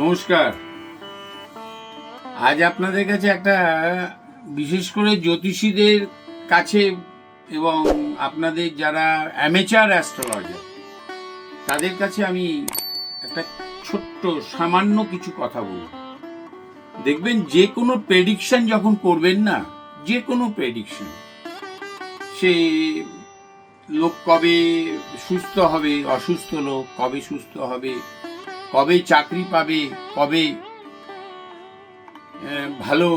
নমস্কার। আজ আপনাদের কাছে একটা বিশেষ করে জ্যোতিষীদের কাছে এবং আপনাদের যারা অ্যামেচার অ্যাস্ট্রোলজার তাদের কাছে আমি একটা ছোট্ট, সামান্য কিছু কথা বলব দেখবেন, যে কোনো প্রেডিকশন যখন করবেন না, যে কোনো প্রেডিকশন সে লোক কবে সুস্থ হবে, অসুস্থ লোক কবে সুস্থ হবে কবে চাকরি পাবে, কবে ভালো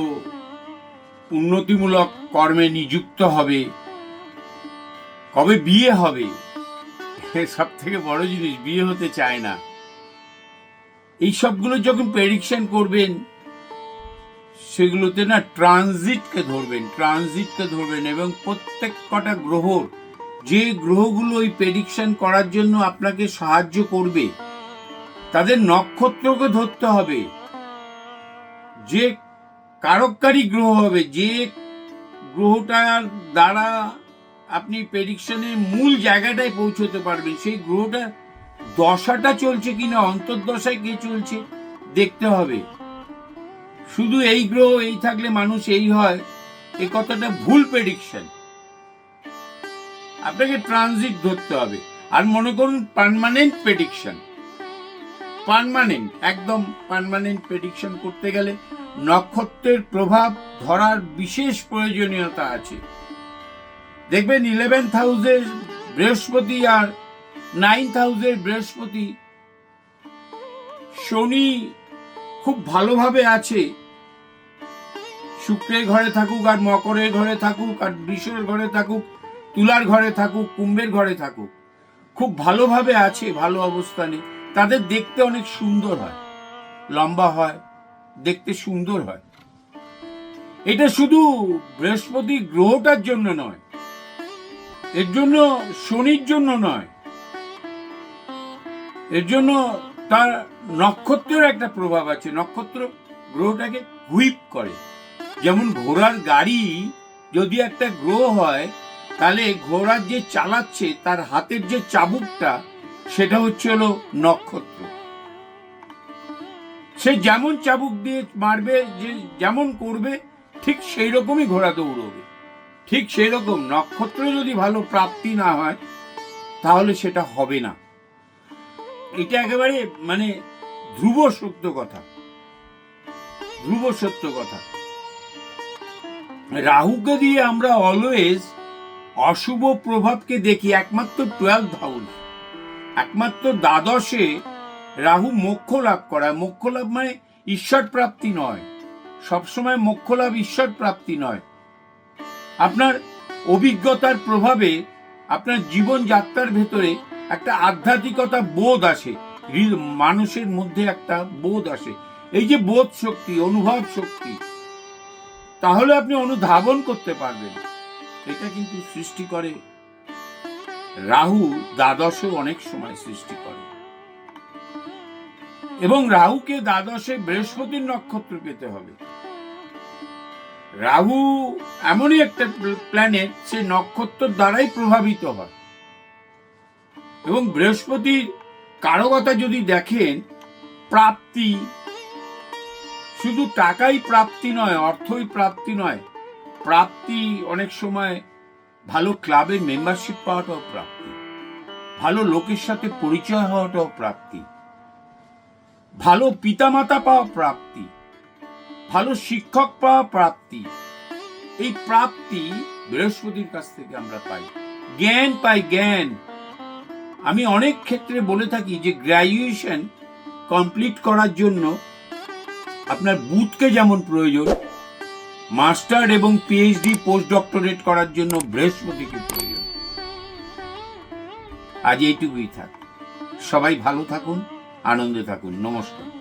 উন্নতিমূলক কর্মে নিযুক্ত হবে, কবে বিয়ে হবে সব থেকে বড় জিনিস, বিয়ে হতে চায় না। এই সবগুলো যখন প্রেডিকশন করবেন, সেগুলোতে না ট্রানজিটকে ধরবেন ট্রানজিটকে ধরবেন এবং প্রত্যেক কটা গ্রহর, যে গ্রহগুলো ওই প্রেডিকশন করার জন্য আপনাকে সাহায্য করবে তাদের নক্ষত্রকে ধরতে হবে। যে কারককারী গ্রহ হবে, যে গ্রহটার দ্বারা আপনি প্রেডিকশনের মূল জায়গাটায় পৌঁছতে পারবেন, সেই গ্রহটা দশাটা চলছে কিনা, অন্তর্দশায় কে চলছে, দেখতে হবে। শুধু এই গ্রহ এই থাকলে মানুষ এই হয়, এ কথাটা ভুল প্রেডিকশন আপনাকে ট্রানজিট ধরতে হবে। আর মনে করুন পার্মানেন্ট প্রেডিকশন পার্মানেন্ট একদম পারমানেন্ট প্রেডিকশন করতে গেলে নক্ষত্রের প্রভাব ধরার বিশেষ প্রয়োজনীয়তা আছে। দেখবেন ইলেভেন্থ হাউসের বৃহস্পতি আর নাইন্থ হাউসের বৃহস্পতি শনি খুব ভালোভাবে আছে। শুক্রের ঘরে থাকুক আর মকরের ঘরে থাকুক আর বৃষের ঘরে থাকুক, তুলার ঘরে থাকুক, কুম্ভের ঘরে থাকুক, খুব ভালোভাবে আছে, ভালো অবস্থানে। তাদের দেখতে অনেক সুন্দর হয়। লম্বা হয়, দেখতে সুন্দর হয়। এটা শুধু বৃহস্পতি গ্রহটার জন্য নয়, এর জন্য শনির জন্য নয়, এর জন্য তার নক্ষত্রের একটা প্রভাব আছে। নক্ষত্র গ্রহটাকে হুইপ করে। যেমন ঘোড়ার গাড়ি যদি একটা গ্রহ হয়, তাহলে ঘোড়ার যে চালাচ্ছে, তার হাতের যে চাবুকটা সেটা হচ্ছে হলো নক্ষত্র। সে যেমন চাবুক দিয়ে মারবে, যে যেমন করবে, ঠিক সেই রকমই ঘোড়া দৌড়বে। ঠিক সেই রকম নক্ষত্র যদি ভালো প্রাপ্তি না হয়, তাহলে সেটা হবে না। এটা একেবারে মানে ধ্রুব সত্য কথা। ধ্রুব সত্য কথা। রাহুকে দিয়ে আমরা অলওয়েজ অশুভ প্রভাবকে দেখি, একমাত্র টুয়েলভ হাউস একমাত্র দ্বাদশে রাহু মোক্ষ লাভ করায়। মোক্ষ লাভ মানে ঈশ্বর প্রাপ্তি নয়। সবসময় মোক্ষ লাভ ঈশ্বর প্রাপ্তি নয়। আপনার অভিজ্ঞতার প্রভাবে আপনার জীবন যাত্রার ভেতরে একটা আধ্যাত্মিকতা বোধ আসে। মানুষের মধ্যে একটা বোধ আসে। এই যে বোধ শক্তি, অনুভব শক্তি, তাহলে আপনি অনুধাবন করতে পারবেন। এটা কিন্তু সৃষ্টি করে রাহু দ্বাদশে অনেক সময় সৃষ্টি করে। এবং রাহুকে দ্বাদশে বৃহস্পতির নক্ষত্র পেতে হবে। রাহু এমনই একটা প্ল্যানেট, সে নক্ষত্র দ্বারাই প্রভাবিত হয়। এবং বৃহস্পতির কারকতা যদি দেখেন, প্রাপ্তি শুধু টাকাই প্রাপ্তি নয়, অর্থই প্রাপ্তি নয়, প্রাপ্তি অনেক সময় ভালো ক্লাবের মেম্বারশিপ পাওয়াটাও প্রাপ্তি। ভালো লোকের সাথে পরিচয় হওয়াটাও প্রাপ্তি। ভালো পিতামাতা পাওয়া প্রাপ্তি। ভালো শিক্ষক পাওয়া প্রাপ্তি। এই প্রাপ্তি বৃহস্পতির কাছ থেকে আমরা পাই। জ্ঞান পাই জ্ঞান। আমি অনেক ক্ষেত্রে বলে থাকি যে গ্র্যাজুয়েশন কমপ্লিট করার জন্য আপনার বুথকে যেমন প্রয়োজন মাস্টার এবং পিএইচডি পোস্ট ডক্টরেট করার জন্য বৃহস্পতিকে প্রয়োজন। আজ এইটুকুই থাক। সবাই ভালো থাকুন, আনন্দে থাকুন। নমস্কার।